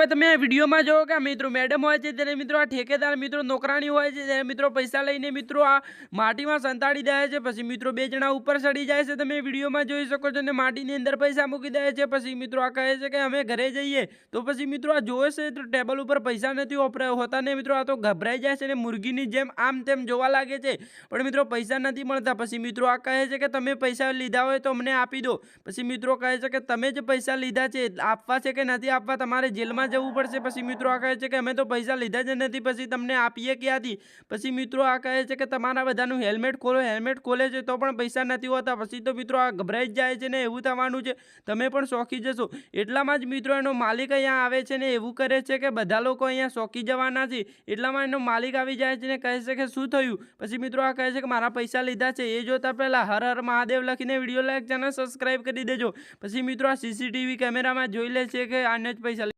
હવે તમે વિડીયોમાં જોવો કે મિત્રો મેડમ હોય છે, તેને મિત્રો આ ઠેકેદાર મિત્રો, નોકરાણી હોય છે, તેને મિત્રો પૈસા લઈને મિત્રો આ માટીમાં સંતાડી દે છે, પછી મિત્રો બે જણા ઉપર ચડી જાય છે, તમે વિડીયોમાં જોઈ શકો છો અને માટીની અંદર પૈસા મૂકી દે છે, પછી મિત્રો આ કહે છે કે અમે ઘરે જઈએ, તો પછી મિત્રો આ જોવે છે, તો ટેબલ ઉપર પૈસા નથી હોતા ને મિત્રો આ તો ગભરાઈ જાય છે અને મુરગીની જેમ આમ તેમ જોવા લાગે છે, પણ મિત્રો પૈસા નથી મળતા, પછી મિત્રો આ કહે છે કે તમે પૈસા લીધા હોય તો અમને આપી દો, પછી મિત્રો કહે છે કે તમે જ પૈસા લીધા છે, આપવા છે કે નથી આપવા, તમારે જેલમાં જવું પડશે. પછી મિત્રો આ કહે છે કે અમે તો પૈસા લીધા જ નથી. પછી તમને આપીએ ક્યાંથી? પછી મિત્રો આ કહે છે કે તમારા બધાનું હેલ્મેટ ખોલો. હેલ્મેટ ખોલે છે તો પણ પૈસા નથી હોતા. પછી તો મિત્રો આ ગભરાઈ જ જાય છે ને એવું થવાનું છે. તમે પણ શોખી જશો. એટલામાં જ મિત્રો એનો માલિક અહીંયા આવે છે ને એવું કરે છે કે બધા લોકો અહીંયા શોખી જવાના છે. એટલામાં એનો માલિક આવી જાય છે ને કહે છે કે શું થયું? પછી મિત્રો આ કહે છે કે મારા પૈસા લીધા છે. એ જોતા પહેલાં હર હર મહાદેવ લખીને વીડિયો લાઈક ચેનલ સબસ્ક્રાઈબ કરી દેજો. પછી મિત્રો આ સીસીટીવી કેમેરામાં જોઈ લે છે કે આને જ પૈસા